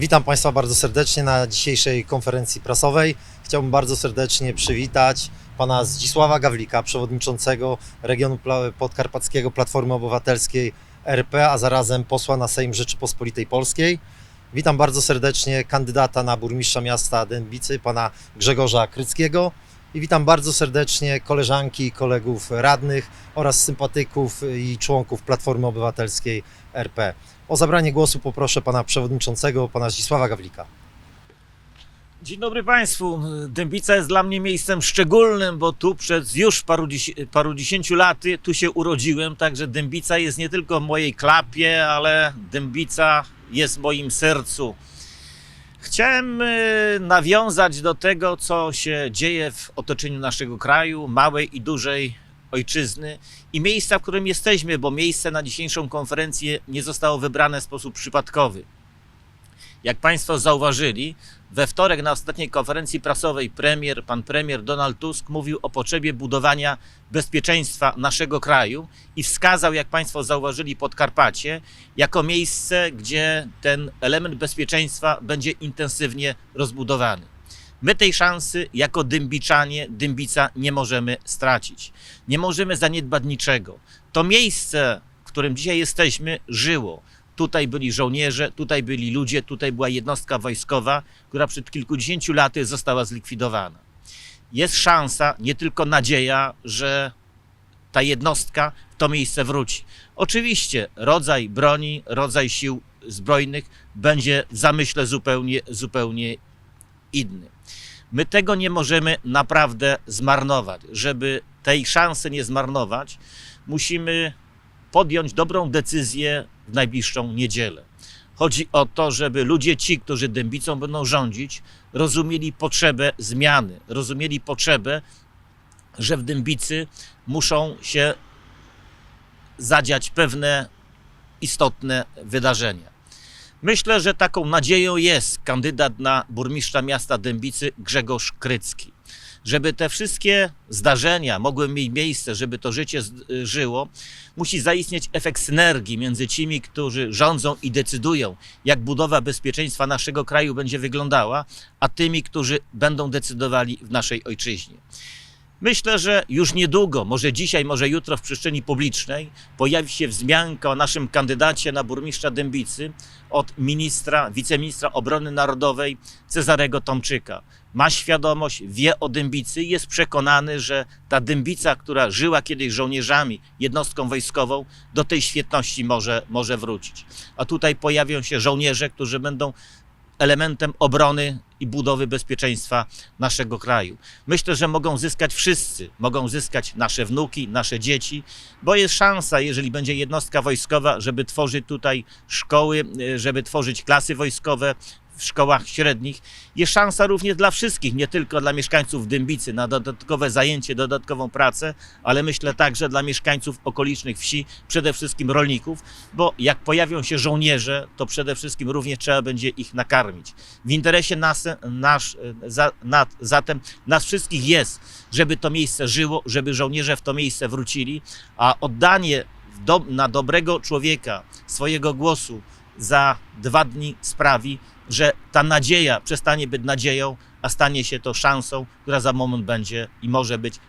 Witam Państwa bardzo serdecznie na dzisiejszej konferencji prasowej. Chciałbym bardzo serdecznie przywitać pana Zdzisława Gawlika, przewodniczącego regionu podkarpackiego Platformy Obywatelskiej RP, a zarazem posła na Sejm Rzeczypospolitej Polskiej. Witam bardzo serdecznie kandydata na burmistrza miasta Dębicy, pana Grzegorza Kryckiego. I witam bardzo serdecznie koleżanki i kolegów radnych oraz sympatyków i członków Platformy Obywatelskiej RP. O zabranie głosu poproszę pana przewodniczącego, pana Zdzisława Gawlika. Dzień dobry Państwu. Dębica jest dla mnie miejscem szczególnym, bo tu przez już paru, dziesię- paru dziesięciu laty tu się urodziłem, także Dębica jest nie tylko w mojej klapie, ale Dębica jest w moim sercu. Chciałem e, nawiązać do tego, co się dzieje w otoczeniu naszego kraju, małej i dużej ojczyzny i miejsca, w którym jesteśmy, bo miejsce na dzisiejszą konferencję nie zostało wybrane w sposób przypadkowy. Jak Państwo zauważyli, we wtorek na ostatniej konferencji prasowej premier, pan premier Donald Tusk mówił o potrzebie budowania bezpieczeństwa naszego kraju i wskazał, jak Państwo zauważyli, Podkarpacie jako miejsce, gdzie ten element bezpieczeństwa będzie intensywnie rozbudowany. My tej szansy jako dymbiczanie, dymbica nie możemy stracić. Nie możemy zaniedbać niczego. To miejsce, w którym dzisiaj jesteśmy, żyło. Tutaj byli żołnierze, tutaj byli ludzie, tutaj była jednostka wojskowa, która przed kilkudziesięciu laty została zlikwidowana. Jest szansa, nie tylko nadzieja, że ta jednostka w to miejsce wróci. Oczywiście rodzaj broni, rodzaj sił zbrojnych będzie w zamyśle zupełnie, zupełnie inny. My tego nie możemy naprawdę zmarnować. Żeby tej szansy nie zmarnować, musimy podjąć dobrą decyzję w najbliższą niedzielę. Chodzi o to, żeby ludzie ci, którzy dębicą będą rządzić, rozumieli potrzebę zmiany, rozumieli potrzebę, że w dębicy muszą się zadziać pewne istotne wydarzenia. Myślę, że taką nadzieją jest kandydat na burmistrza miasta Dębicy Grzegorz Krycki. Żeby te wszystkie zdarzenia mogły mieć miejsce, żeby to życie żyło, musi zaistnieć efekt synergii między tymi, którzy rządzą i decydują, jak budowa bezpieczeństwa naszego kraju będzie wyglądała, a tymi, którzy będą decydowali w naszej ojczyźnie. Myślę, że już niedługo, może dzisiaj, może jutro w przestrzeni publicznej pojawi się wzmianka o naszym kandydacie na burmistrza Dębicy od ministra, wiceministra obrony narodowej Cezarego Tomczyka. Ma świadomość, wie o Dębicy i jest przekonany, że ta Dębica, która żyła kiedyś żołnierzami, jednostką wojskową, do tej świetności może, może wrócić. A tutaj pojawią się żołnierze, którzy będą elementem obrony i budowy bezpieczeństwa naszego kraju. Myślę, że mogą zyskać wszyscy, mogą zyskać nasze wnuki, nasze dzieci, bo jest szansa, jeżeli będzie jednostka wojskowa, żeby tworzyć tutaj szkoły, e, żeby tworzyć klasy wojskowe w szkołach średnich. Jest szansa również dla wszystkich, nie tylko dla mieszkańców Dębicy na dodatkowe zajęcie, dodatkową pracę, ale myślę także dla mieszkańców okolicznych wsi, przede wszystkim rolników, bo jak pojawią się żołnierze, to przede wszystkim również trzeba będzie ich nakarmić. W interesie nas, nasz, za, na, zatem nas wszystkich jest, żeby to miejsce żyło, żeby żołnierze w to miejsce wrócili, a oddanie do, na dobrego człowieka swojego głosu za dwa dni sprawi, że ta nadzieja przestanie być nadzieją, a stanie się to szansą, która za moment będzie i może być